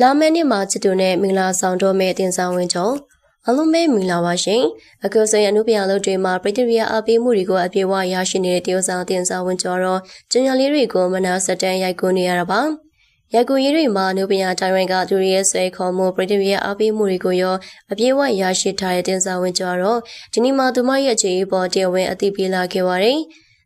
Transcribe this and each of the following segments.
လာမယ့်နှစ်မှာချစ်တူနဲ့မင်္ဂလာဆောင်တော့မယ့်အတင်ဆောင်ဝင်ကျော်အလုံးမဲမင်္ဂလာပါရှင်အခုဆိုရင်အနုပညာလုပ်တွေမှာပရိသတ်ရအပေးမှုတွေကိုအပြေအဝရရှိနေတဲ့တရုတ်ဆောင်အတင်ဆောင်ဝင်ကျော်တော့ကျညာလေးတွေကိုမနာစတန်ရိုက်ကူနေရတာပါရိုက်ကူရေးတွေမှာအနုပညာတိုင်းဝန်ကသူတွေရဲ့ဆွဲခေါ်မှုပရိသတ်ရအပေးမှုတွေကိုရောအပြေအဝရရှိထားတဲ့တင်ဆောင်ဝင်ကျော်တော့ဒီနေ့မှာသူမရဲ့အခြေအပေါ်တရားဝင်အသိပေးလာခဲ့ပါတယ်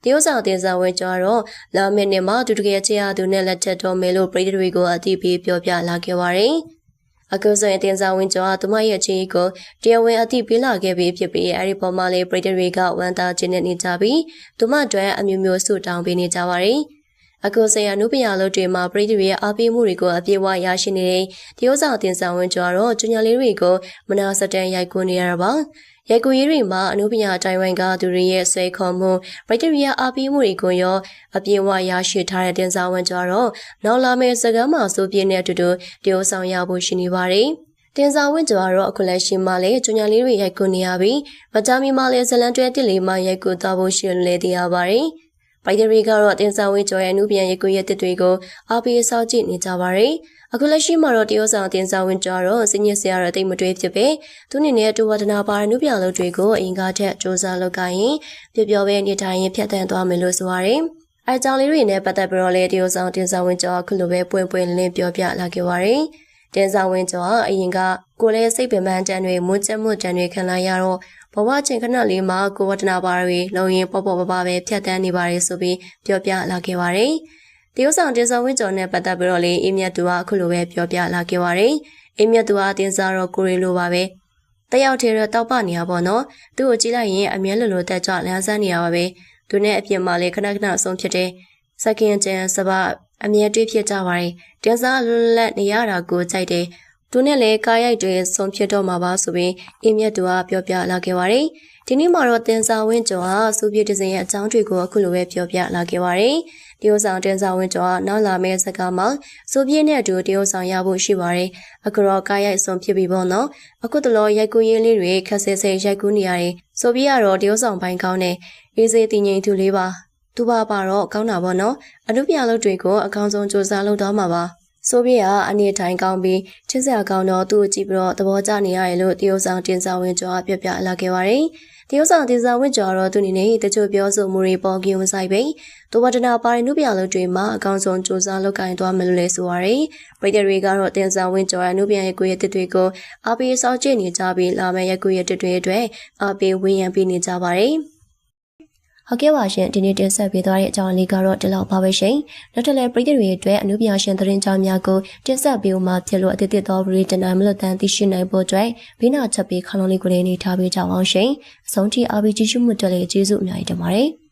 တရုတ်ဆောင်တင်ဆောင်ဝင်ကျော်တော့လာမယ့်နှစ်မှာသူတကယ်ချစ်ရသူနဲ့လက်ထပ်တော်မယ်လို့ပြည်သူတွေကိုအသိပေးပြောပြလာခဲ့ပါတယ်။အခုဆိုရင်တင်ဆောင်ဝင်ကျော်ကသူမရဲ့ချစ်ကိုတရားဝင်အသိပေးလာခဲ့ပြီးဖြစ်ပြီးအဲဒီပေါ်မှာလည်းပြည်သူတွေကဝမ်းသာခြင်းနဲ့နေကြပြီးသူမအတွက်အမျိုးမျိုးဆုတောင်းပေးနေကြပါတယ်။ အခုဆရာနုပညာလို့တွေမှာပြည်သူရဲ့အားပေးမှုတွေကိုအပြည့်အဝရရှိနေတဲ့တရုတ်ဆောင်တင်ဆောင်ဝင်ကျော်တော့ကျညာလေးတွေကိုမနာစတန်ရိုက်ကူနေရတာပါ။ရိုက်ကူရေးတွေမှာအနုပညာတိုင်ဝမ်ကသူတွေရဲ့ဆွဲခေါ်မှုဗိုက်တရီယာအားပေးမှုတွေကိုရောအပြည့်အဝရရှိထားတဲ့တင်စားဝန်ကြတော့နောက်လာမယ့်စကားမှာစိုးပြင်းတဲ့အတူတူတရုပ်ဆောင်ရဖို့ရှိနေပါတယ်။တင်စာဝင့်ကျော်ကတော့အခုလက်ရှိမှာလည်းကျွညာလေးတွေရိုက်ကူနေရပြီးမကြမီမှာလည်းဇလန်တွဲတစ်လေးမှရိုက်ကူသွားဖို့ရှိလေသိရပါတယ်။ ဘိုက်ဒရီကတော့တင်စာဝင့်ကျော်ရဲ့အမှုပြန်ရိုက်ကူရဲ့တစ်တွေကိုအားပေးဆောက်ကြည့်နေကြပါတယ်။အခုလက်ရှိမှာတော့တရုတ်ဆောင်အတင်ဆောင်ဝင်ကြတော့စညစ်စရာတော့တိတ်မတွေးဖြစ်ပဲသူအနေနဲ့တူဝဒနာပါရနုပြလုံးတွေကိုအင်္ဂါထက်စ조사လုပ်ကိုင်းရင်ပျော်ပျော်ပဲနေထိုင်ရင်ဖြတ်တန်းသွားမယ်လို့ဆိုရတယ်အဲကြောင့်လေးတွေနဲ့ပတ်သက်ပြီးတော့လေတရုတ်ဆောင်တင်ဆောင်ဝင်ကြအခုလိုပဲပွင့်ပွင့်လင်းပြောပြလာခဲ့ပါတယ်တင်ဆောင်ဝင်ကျော်အရင်ကကိုလည်းစိတ်ပင်ပန်းတန်တွေမွန်းကျက်မွတ်တန်တွေခံလာရတော့ ဘဝချင်းခဏလေးမှာကိုဝတ္တနာပါတွေလုံရင်ပေါ့ပေါ့ပပပဲဖြတ်တန်းနေပါတယ်ဆိုပြီးပြောပြလာခဲ့ပါတယ်။တရုတ်ဆောင်တင်ဆောင်ဝင်းကျော်နဲ့ပတ်သက်ပြီးတော့လေအေးမြတ်သူကအခုလိုပဲပြောပြလာခဲ့ပါတယ်။အေးမြတ်သူကတင်စားတော့ကိုရီလိုပါပဲ။တယောက်တည်းတော့တောက်ပနေရပါတော့။သူ့ကိုကြည့်လိုက်ရင်အမြဲလိုလိုတက်ကြလမ်းဆန်းနေရပါပဲ။သူနဲ့အပြင်မှာလေခဏခဏအဆုံးဖြစ်တယ်။စကင်ကျန်စပါအမြဲတွေးဖြစ်ကြပါတယ်။တင်စားလွတ်လပ်နေရတာကိုကြိုက်တယ်။ သူနဲ့လည်းကားရိုက်တွေဆုံးဖြစ်တော့မှာပါဆိုပြီးအေးမြတ်သူကပြောပြလာခဲ့ပါတယ်။ဒီနေ့မှာတော့တင်စာဝင်းကျော်ဟာစူပြည့်ဒဇင်ရဲ့အကြောင်းတွေကိုအခုလိုပဲပြောပြလာခဲ့ပါတယ်။တရုတ်ဆောင်တင်ဆောင်ဝင်ကျော်နောက်လာမယ့်စကားမှာစိုးပြင်းနဲ့အတူတရုတ်ဆောင်ရဖို့ရှိပါတယ်။အခုတော့ကားရိုက်ဆုံးဖြစ်ပြီပေါ့နော်။အခုတလောရိုက်ကူးရင်းလေးတွေခက်ဆဲဆဲရိုက်ကူးနေရတယ်။ဆိုပြကတော့တရုတ်ဆောင်ပိုင်းကောင်းတယ်။အေးစေးတည်ငြိမ်သူလေးပါ။သူပါပါတော့ကောင်းတာပေါ့နော်။အမှုပြလုပ်တွေကိုအကောင်းဆုံးစူးစမ်းလုပ်တော့မှာပါ။ ဆိုပြရအနေထိုင်ကောင်းပြီးချစ်စရာကောင်းတော့သူ့ကိုကြည့်ပြီးတော့သဘောကျနေရတယ်လို့တရုတ်ဆောင်တင်ဆောင်ဝင်ကျော်ပြပြလာခဲ့ပါတယ်။တရုတ်ဆောင်တင်ဆောင်ဝင်ကျော်တော့သူအနေနဲ့တချို့ပြောဆိုမှုတွေပေါ်ကင်းဝင်ဆိုင်ပိဒိုဝတနာပါရင်နုပြလုံးတွေမှာအကောင်းဆုံးစူးစမ်းလုပ်ကိုင်သွားမယ်လို့လည်းဆိုပါရယ်ပြည်သူတွေကတော့တင်ဆောင်ဝင်ကျော်ရနုပြန်ရဲ့ကိုရဲ့တစ်တွေကိုအားပေးစောင့်ကြည့်နေကြပြီးလာမယ့်ရက်ကိုရဲ့တစ်တွေအတွက်အားပေးဝန်းရံပေးနေကြပါရယ် ဟုတ်ကဲ့ပါရှင်ဒီနေ့တင်ဆက်ပေးသွားတဲ့အကြောင်းလေးကတော့ဒီလောက်ပါပဲရှင်နောက်ထပ်လည်းပြည်သူတွေအတွက်အနုပညာရှင်သတင်းကြောင်းများကိုတင်ဆက်ပေးဦးမှာဖြစ်လို့အသစ်သစ်သောဗီဒီယိုတင်နိုင်မလို့တန်သိရှိနိုင်ဖို့အတွက်ဘေးနာချက်ပေးခလုံးလေးကိုလည်းနေထားပေးကြအောင်ရှင်အဆုံးထိအားပေးကြည့်ရှုမှုတက်လေးကျေးဇူးအများကြီးတင်ပါတယ်